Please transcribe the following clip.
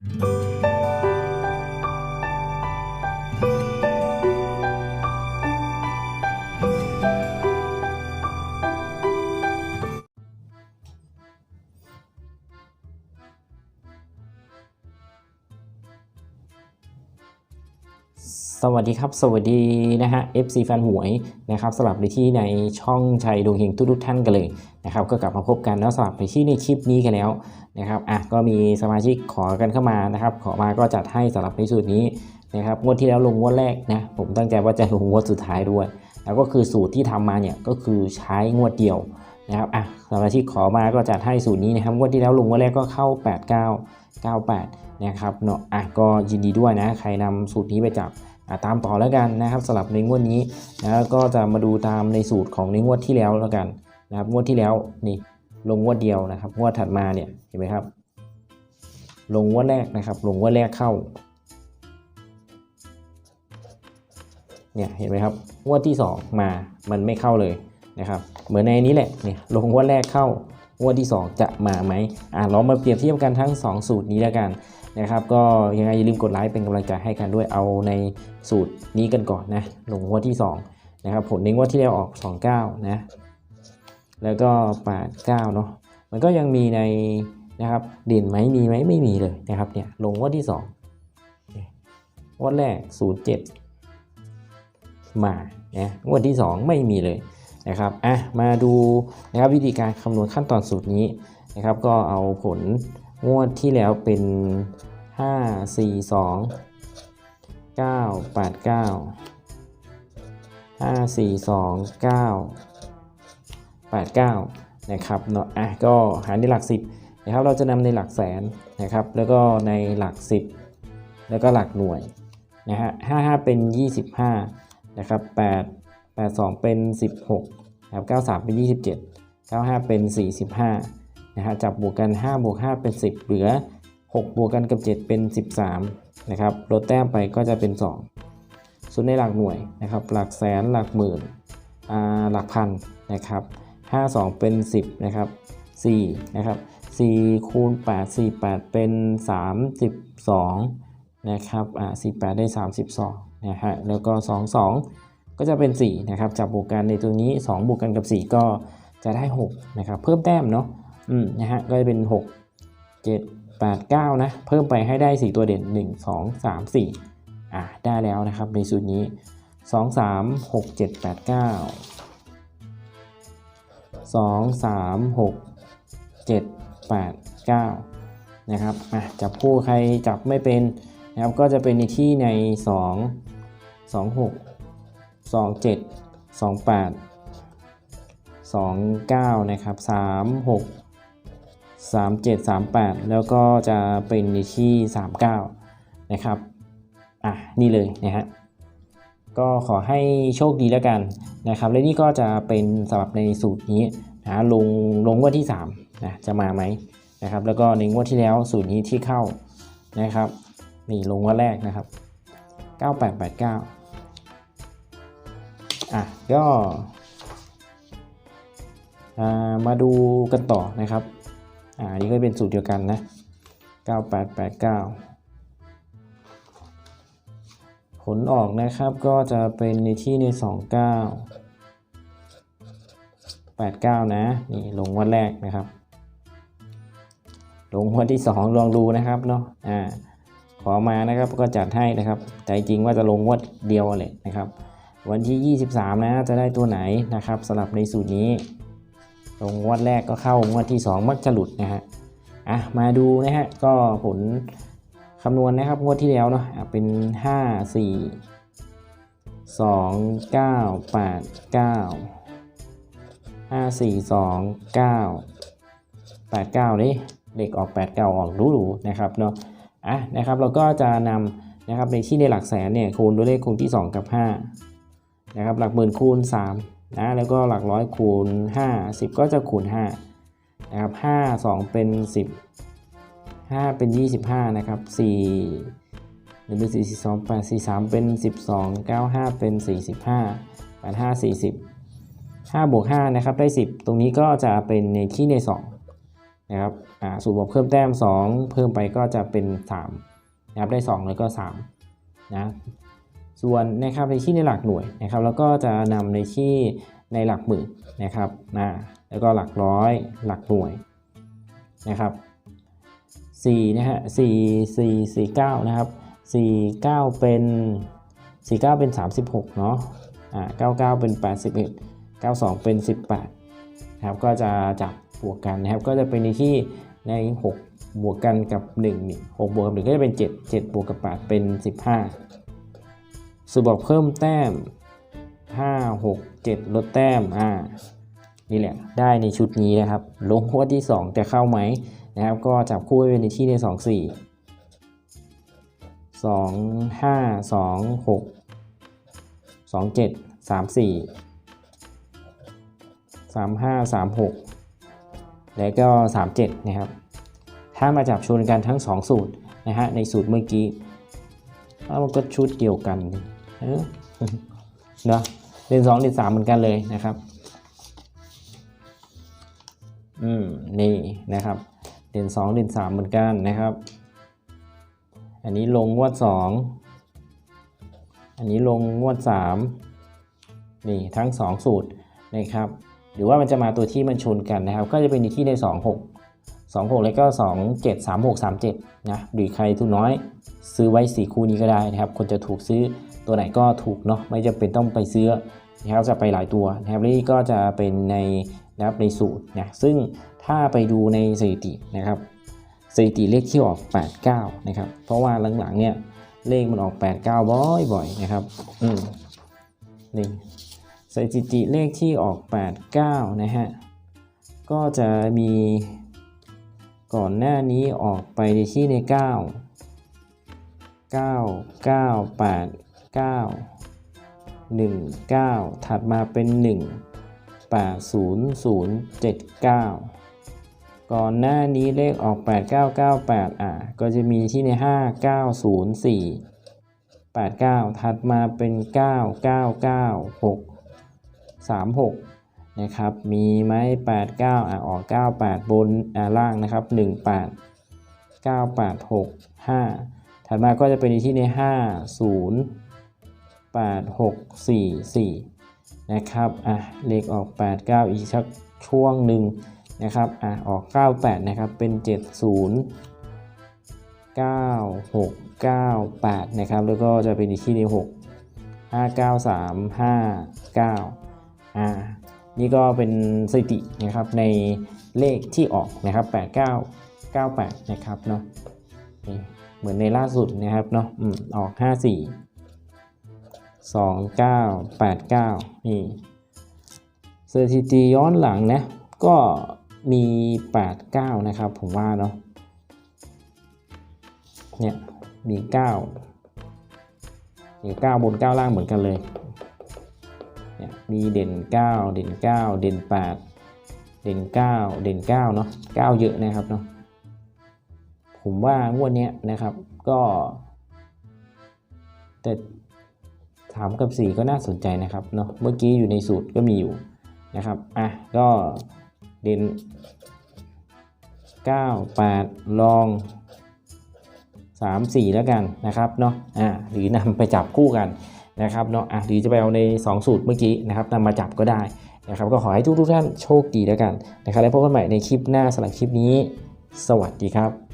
สวัสดีครับ สวัสดีนะฮะ FC แฟนหวยนะครับสลับในที่ในช่องชัยดวงเฮงทุกๆท่านกันเลย นะครับก็กลับมาพบกันแล้วสลับไปที่ในคลิปนี้กันแล้วนะครับอะก็มีสมาชิกขอกันเข้ามานะครับ ขอมาก็จัดให้สำหรับในสูตรนี้นะครับงวดที่แล้วลงงวดแรกนะผมตั้งใจว่าจะลงงวดสุดท้ายด้วย แล้วก็คือสูตรที่ทำมาเนี่ยก็คือใช้งวดเดียวนะครับอะสมาชิกขอมาก็จัดให้สูตรนี้นะครับงวดที่แล้วลงงวดแรกก็เข้า 89 98นะครับเนาะอะก็ยินดีด้วยนะใครนำสูตรนี้ไปจับตามต่อแล้วกันนะครับสำหรับในงวดนี้นะก็จะมาดูตามในสูตรของในงวดที่แล้วแล้วกัน นะครับงวดที่แล้วนี่ลงงวดเดียวนะครับงวดถัดมาเนี่ยเห็นไหมครับ ลงงวดแรกนะครับ ลงงวดแรกเข้าเนี่ยเห็นไหมครับงวดที่สองมามันไม่เข้าเลยนะครับเหมือนในนี้แหละเนี่ยลงงวดแรกเข้างวดที่สองจะมาไหมอะลองมาเปรียบเทียบกันทั้งสองสูตรนี้แล้วกันนะครับ ก็ยังไงอย่าลืมกดไลค์เป็นกำลังใจให้กันด้วยเอาในสูตรนี้กันก่อนนะลงงวดที่2นะครับผลในงวดที่แล้วออก 29นะ แล้วก็89เนาะมันก็ยังมีในนะครับเด่นไหมมีไหมไม่มีเลยนะครับเนี่ยลงงวดที่2งวดแรก 07 มาเนะงวดที่ 2 ไม่มีเลยนะครับอะมาดูนะครับวิธีการคำนวณขั้นตอนสูตรนี้นะครับ ก็เอาผลงวดที่แล้วเป็นห้าสี่สองเก้าแปดเก้าห้าสี่สองเก้าแปดเก้านะครับเนาะอะก็หารในหลักสิบนะครับเราจะนำในหลักแสนนะครับแล้วก็ในหลักสิบแล้วก็หลักหน่วยนะฮะห้าห้าเป็นยี่สิบห้านะครับแปดแปดสองเป็นสิบหกนะครับเก้าสามเป็นยี่สิบเจ็ดเก้าห้าเป็นสี่สิบห้านะฮะจับบวกกันห้าบวกห้าเป็นสิบเหลือ 6 บวกกันกับ 7 เป็น 13นะครับลดแต้มไปก็จะเป็น 2 ส่วนในหลักหน่วยนะครับหลักแสนหลักหมื่นอ่าหลักพันนะครับ 5 2 เป็น 10 นะครับ4นะครับ4คูณ8 4 8 เป็น 32 นะครับอ่า48 ได้ 32 นะฮะ แล้วก็ 2 2 ก็จะเป็น 4 นะครับ จับบวกกันในตัวนี้ 2 บวกกันกับ 4 ก็จะได้ 6 นะครับ เพิ่มแต้มเนาะ อืม นะฮะ ก็จะเป็น 6 7 8 9 นะ เพิ่มไปให้ได้ 4 ตัวเด่น 1 2 3 4 อะ ได้แล้วนะครับในสูตรนี้ 2 3 6 7 8 9 2 3 6 7 8 9นะครับอะจับคู่ใครจับไม่เป็นนะครับก็จะเป็นในที่ใน2 2 6 2 7 2 8 2 9นะครับ3 6 37 38แล้วก็จะเป็นในที่39นะครับ อะ นี่เลยนะฮะ ก็ขอให้โชคดีแล้วกันนะครับและนี่ก็จะเป็นสำหรับในสูตรนี้นะลงลงงวดที่3นะจะมาไหมนะครับแล้วก็ในงวดที่แล้วสูตรนี้ที่เข้านะครับนี่ลงงวดแรกนะครับ 9889อะก็มาดูกันต่อนะครับอ่าอันนี้ก็เป็นสูตรเดียวกันนะ 9889 ลออกนะครับก็จะเป็นในที่ใน 29 89 นะนี่ลงวันแรกนะครับ ลงวันที่ 2 ลองดูนะครับเนาะอ่าขอมานะครับก็จัดให้นะครับใจจริงว่าจะลงงวดเดียวเลยนะครับ วันที่ 23 นะจะได้ตัวไหนนะครับสำหรับในสูตรนี้ ลงงวดแรกก็เข้างวดที่ 2 มักจะหลุดนะฮะอะมาดูนะฮะก็ผล คำนวณนะครับ งวดที่แล้วเนาะอะเป็น 5 4 2 9 8 9 5 4 2 9 8 9นี่เลขออก 8 9 ออกรู้ๆนะครับเนาะอะนะครับเราก็จะนำนะครับในที่ในหลักแสนเนี่ยคูณด้วยเลขคูณที่ 2 กับ 5 นะครับ หลักหมื่นคูณ3นะแล้วก็หลักร้อยคูณ 5 10 ก็จะคูณ5นะครับ5 2 เป็น 10 5 เป็น 25 นะครับ4 1เป็น42 8 4 3 เป็น 12 9 5 เป็น 45 8 5 40 5บวก5นะครับได้ 10 ตรงนี้ก็จะเป็นในที่ใน2นะครับอ่าสูตรบวกเพิ่มแต้ม 2 เพิ่มไปก็จะเป็น3นะครับได้ 2 แล้วก็3นะส่วนนะครับในที่ในหลักหน่วยนะครับ แล้วก็จะนำในที่ในหลักหมื่นนะครับนะแล้วก็หลักร้อยหลักหน่วยนะครับ 4นะฮะ4 4 4 9 นะครับ 49 เป็น 49 เป็น 36 เนาะอ่า99 เป็น 81 92 เป็น 18นะครับก็จะจับบวกกันนะครับ ก็จะเป็นในที่ใน 6 บวกกันกับ1นี่6บวกกับ 1 ก็จะเป็น 7 7 บวกกับ 8 เป็น 15สูตรบอกเพิ่มแต้ม 5 6 7 ลดแต้มอ่านี่แหละ ได้ในชุดนี้นะครับ ลงหัวที่ 2 จะเข้าไหม นะครับ ก็จับคู่ไว้เป็นในที่ใน 2 4 2 5 2 6 2 7 3 4 3 5 3 6 แล้วก็ 3 7 นะครับ ถ้ามาจับชนกันทั้ง 2 สูตรนะฮะในสูตรเมื่อกี้แล้วมันก็ชุดเดียวกันเนาะเด่นสองเด่นสามเหมือนกันเลยนะครับ อืม นี่นะครับ เด่นสองเด่นสามเหมือนกันนะครับ อันนี้ลงงวดสองอันนี้ลงงวดสามนี่ทั้งสองสูตรนะครับ หรือว่ามันจะมาตัวที่มันชนกันนะครับ ก็จะเป็นที่ใน 2 6 2 6 แล้วก็ 2 7 3 6 3 7 นะ หรือใครทุนน้อยซื้อไว้ 4 คู่นี้ก็ได้นะครับ คนจะถูกซื้อตัวไหนก็ถูกเนาะ ไม่จำเป็นต้องไปซื้อนะครับจะไปหลายตัวนะครับนี่ก็จะเป็นในนะครับในสูตรนะ ซึ่ง ถ้าไปดูในสถิตินะครับสถิติเลขที่ออก 89 นะครับ เพราะว่าหลังๆเนี่ยเลขมันออก 89 บ่อยๆนะครับ อืมนี่สถิติเลขที่ออก 89 นะฮะ ก็จะมีก่อนหน้านี้ออกไปในที่ใน 9 9 9 8 9 1 9 ถัดมาเป็น 1 8 0 0 7 9 ก่อนหน้านี้เลขออก 8 9 9 8 อะ ก็จะมีที่ใน 5 9 0 4 8 9 ถัดมาเป็น 9 9 9 6 3 6 นะครับ มีไหม8 9 อะ ออก 9 8 บน อ่าล่างนะครับ 1 8 9 8 6 5 ถัดมาก็จะเป็นที่ใน 5 0 8 6 4 4 นะครับ อะ เลขออก 8 9 อีกสักช่วงหนึ่ง นะครับอะออก 9 8 นะครับ เป็น 7 0 9 6 9 8 นะครับ แล้วก็จะเป็นอีกที่ใน6 5 9 3 5 9อ่านี่ก็เป็นสถิตินะครับในเลขที่ออกนะครับ 8 9 9 8 นะครับเนาะเหมือนในล่าสุดนะครับเนาะอืมออก 5 4 2 9 8 9 นี่สถิติย้อนหลังนะก็ มี 8 9 นะครับ ผมว่าเนาะเนี่ยมี 9 มี 9 บน 9 ล่างเหมือนกันเลยเนี่ยมีเด่น 9 เด่น 9 เด่น 8 เด่น 9 เด่น9เนาะ9 เยอะนะครับเนาะผมว่างวดเนี้ยนะครับก็ แต่ถามกับ 4 ก็น่าสนใจนะครับเนาะเมื่อกี้อยู่ในสูตรก็มีอยู่นะครับอะก็ เด่น9 8 ลอง 3 4 แล้วกันนะครับเนาะอะหรือนำไปจับคู่กันนะครับเนาะอะหรือจะไปเอาใน 2 สูตรเมื่อกี้นะครับนำมาจับก็ได้นะครับก็ขอให้ทุกทุกท่านโชคดีแล้วกันนะครับแล้วพบกันใหม่ในคลิปหน้าสำหรับคลิปนี้ สวัสดีครับ